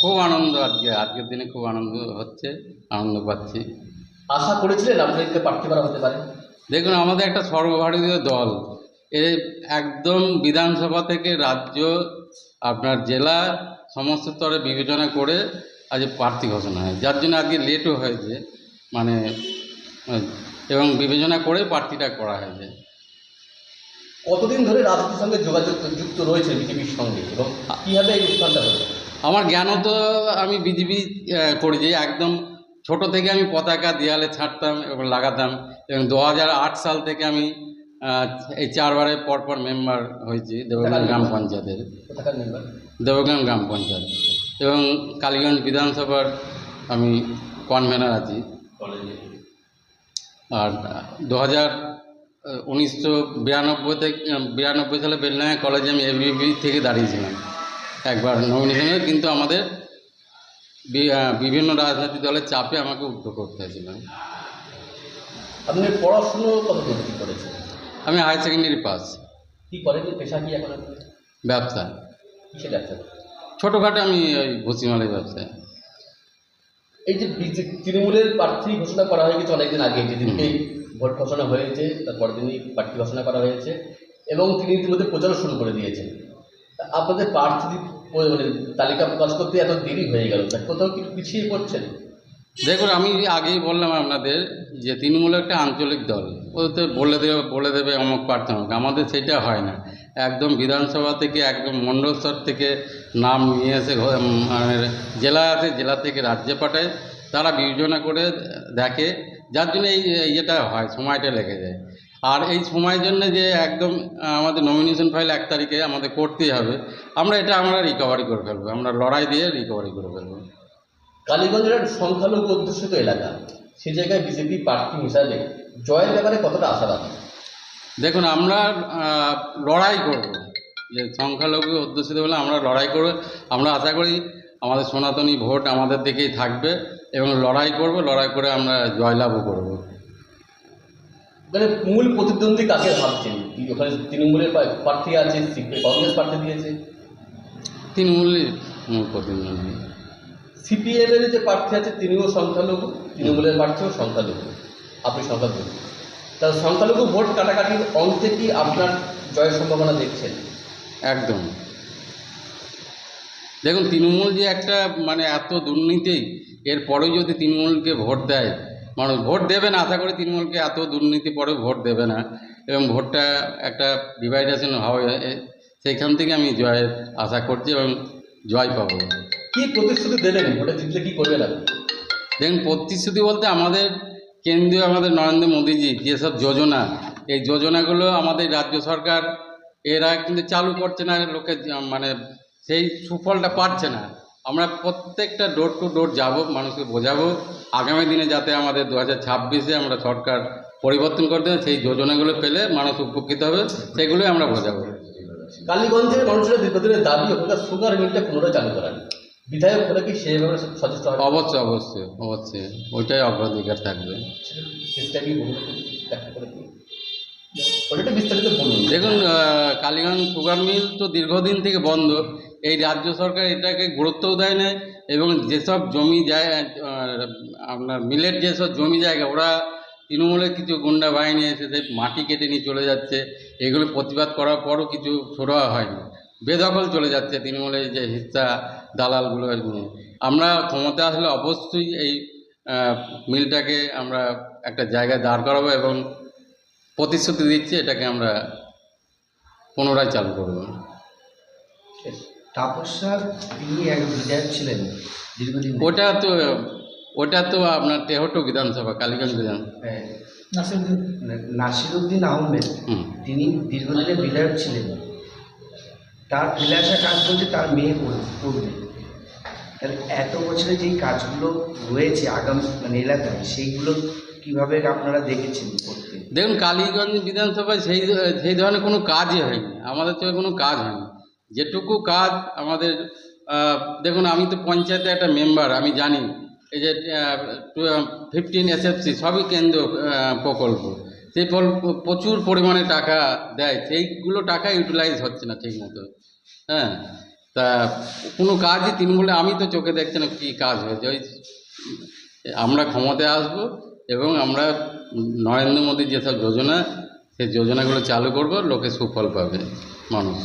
খুব আনন্দ আজকে আজকের দিনে খুব আনন্দ হচ্ছে আনন্দ পাচ্ছি। আশা করেছিলেন আপনাদেরকে প্রার্থী করা হতে পারে? দেখুন আমাদের একটা সর্বভারতীয় দল। এ একদম বিধানসভা থেকে রাজ্য আপনার জেলা সমস্ত স্তরে বিবেচনা করে আজ প্রার্থী ঘোষণা হয়। যার জন্য আজকে লেটও হয়েছে মানে এবং বিবেচনা করে প্রার্থীটা করা হয়েছে। কতদিন ধরে রাজনীতির সঙ্গে যোগাযোগ যুক্ত রয়েছে বিজেপির সঙ্গে এবং কীভাবে এই উত্থানটা হলো? আমার জ্ঞানও তো আমি বিজেপি করেছি একদম ছোট থেকে আমি পতাকা দেয়ালে ছাড়তাম এবং লাগাতাম এবং দু হাজার আট সাল থেকে আমি এই চারবারে পরপর মেম্বার হয়েছি দেবগ্রাম গ্রাম পঞ্চায়েতের। দেবগ্রাম গ্রাম পঞ্চায়েত। এবং কালীগঞ্জ বিধানসভার আমি কনভেনার আছি। আর দু হাজার উনিশশো বিরানব্বই থেকে বিরানব্বই সালে বেলডাঙ্গা কলেজে আমি এবিবি থেকে দাঁড়িয়েছিলাম। একবার নমিনেশনে কিন্তু আমাদের বিভিন্ন রাজনৈতিক দলের চাপে আমাকে উদ্যোগ করতে হয়েছিল। আপনি পড়াশুনো কত কি করেছেন? আমি হায়ার সেকেন্ডারি পাস। কি করেন? পেশা কি এখন ব্যবসা। যাচ্ছেন ছোটোখাটো আমি ওই ভুসিমালের ব্যবসায়। এই যে তৃণমূলের প্রার্থী ঘোষণা করা হয়ে গেছে অনেকদিন আগে যেদিনকে ভোট ঘোষণা হয়েছে তারপর দিনই প্রার্থী ঘোষণা করা হয়েছে এবং তিনি ইতিমধ্যে প্রচারও শুরু করে দিয়েছেন। আপনাদের প্রার্থী মানে তালিকা প্রকাশ করতে এত দেরি হয়ে গেল। কোথাও কি পিছিয়ে পড়ছেন? দেখুন, আমি আগেই বললাম আপনাদের যে তৃণমূল একটা আঞ্চলিক দল ওতে বলে দেবে বলে দেবে অমুক প্রার্থী আমাদের সেটা হয় না। একদম বিধানসভা থেকে, একদম মণ্ডল স্তর থেকে নাম নিয়ে এসে মানে জেলা আছে, জেলা থেকে রাজ্যে পাঠায়। তারা বিবেচনা করে দেখে, যার জন্য এই ইয়েটা হয়, সময়টা লেগে যায়। আর এই সময়ের জন্য যে একদম আমাদের নমিনেশন ফাইল এক তারিখে আমাদের করতেই হবে আমরা এটা আমরা রিকভারি করে ফেলব আমরা লড়াই দিয়ে রিকভারি করে ফেলব। কালীগঞ্জের সংখ্যালঘু অধ্যুষিত এলাকা সে জায়গায় বিজেপি প্রার্থী হিসাবে জয়ের ব্যাপারে কতটা আশা আশাবাদী দেখুন আমরা লড়াই করব যে সংখ্যালঘু অধ্যুষিত বলে আমরা লড়াই করব আমরা আশা করি আমাদের সনাতনী ভোট আমাদের দিকেই থাকবে এবং লড়াই করব লড়াই করে আমরা জয়লাভও করব। মানে মূল প্রতিদ্বন্দ্বী কাকে ভাবছেন? ওখানে তৃণমূলের প্রার্থী আছে কংগ্রেস প্রার্থী দিয়েছে। তৃণমূলের মূল প্রতিদ্বন্দ্বী। সিপিএম এর যে প্রার্থী আছে তিনিও সংখ্যালঘু তৃণমূলের প্রার্থীও সংখ্যালঘু। আপনি সংখ্যালঘু। তা সংখ্যালঘু ভোট কাটাকাটির অন্তে কি আপনার জয়ের সম্ভাবনা দেখছেন? একদম। দেখুন তৃণমূল যে একটা মানে এত দুর্নীতি এরপরেও যদি তৃণমূলকে ভোট দেয় মানুষ ভোট দেবে না আশা করি তৃণমূলকে এত দুর্নীতি পরেও ভোট দেবে না। এবং ভোটটা একটা ডিভাইডেশন হবে সেইখান থেকে আমি জয়ের আশা করছি এবং জয় পাবো। কি প্রতিশ্রুতি দেবেন? ভোটে জিতলে কি করবেন আপনি? দেখুন প্রতিশ্রুতি বলতে আমাদের কেন্দ্রীয় আমাদের নরেন্দ্র মোদীজি যেসব যোজনা এই যোজনাগুলো আমাদের রাজ্য সরকার এরা কিন্তু চালু করছে না লোকে মানে সেই সুফলটা পাচ্ছে না। আমরা প্রত্যেকটা ডোর টু ডোর যাব মানুষকে বোঝাবো। আগামী দিনে যাতে আমাদের দু হাজার ছাব্বিশে আমরা সরকার পরিবর্তন করতে সেই যোজনাগুলো পেলে মানুষ উপকৃত হবে সেগুলোই আমরা বোঝাবো। কালীগঞ্জের মানুষের দীর্ঘদিনের দাবি ওখানকার সুগার মিলটা পুনরায় চালু করান বিধায়ক হলে কি সেইভাবে সচেষ্ট হবে অবশ্যই অবশ্যই অবশ্যই। ওইটাই অগ্রাধিকার থাকবে। করে দেখুন কালীগঞ্জ সুগার মিল তো দীর্ঘদিন থেকে বন্ধ। এই রাজ্য সরকার এটাকে গুরুত্বও দেয় না, এবং যেসব জমি যায় আপনার মিলের যেসব জমি জায়গা, ওরা তৃণমূলের কিছু গুন্ডা বাহিনী এসে সেই মাটি কেটে নিয়ে চলে যাচ্ছে, এগুলো প্রতিবাদ করার পরও কিছু সরা হয়নি। বেদখল চলে যাচ্ছে তৃণমূলের যে হিস্সা, দালালগুলো এগুলো। আমরা ক্ষমতা আসলে অবশ্যই এই মিলটাকে আমরা একটা জায়গায় দাঁড় করাবো এবং প্রতিশ্রুতি দিচ্ছি এটাকে আমরা পুনরায় চালু করব। তাপস স্যার তিনি এক বিধায়ক ছিলেন দীর্ঘদিন ওটা তো ওটা তো আপনার তেহট্ট বিধানসভা কালীগঞ্জ বিধান হ্যাঁ, নাসিরুদ্দিন আহমেদ হুম। তিনি দীর্ঘদিনের বিধায়ক ছিলেন। তার ফেলে আসা কাজ বলতে তার মেয়ে করবে তাহলে এত বছরে যেই কাজগুলো রয়েছে আগামী মানে এলাকায় সেইগুলো কীভাবে আপনারা দেখেছেন করতে? দেখুন কালীগঞ্জ বিধানসভায় সেই সেই ধরনের কোনো কাজই হয়নি। আমাদের তো কোনো কাজ হয়নি। যেটুকু কাজ আমাদের দেখুন আমি তো পঞ্চায়েতে একটা মেম্বার আমি জানি। এই যে ফিফটিন এসএফসি সবই কেন্দ্র প্রকল্প। সেই প্রচুর পরিমাণে টাকা দেয়। সেইগুলো টাকা ইউটিলাইজ হচ্ছে না ঠিক মতো। হ্যাঁ তা কোনো কাজই তৃণমূলে, আমি তো চোখে দেখছি না কী কাজ হয়েছে। ওই আমরা ক্ষমতায় আসব এবং আমরা নরেন্দ্র মোদীর যেসব যোজনা, সেই যোজনাগুলো চালু করব, লোকে সুফল পাবে, মানুষ।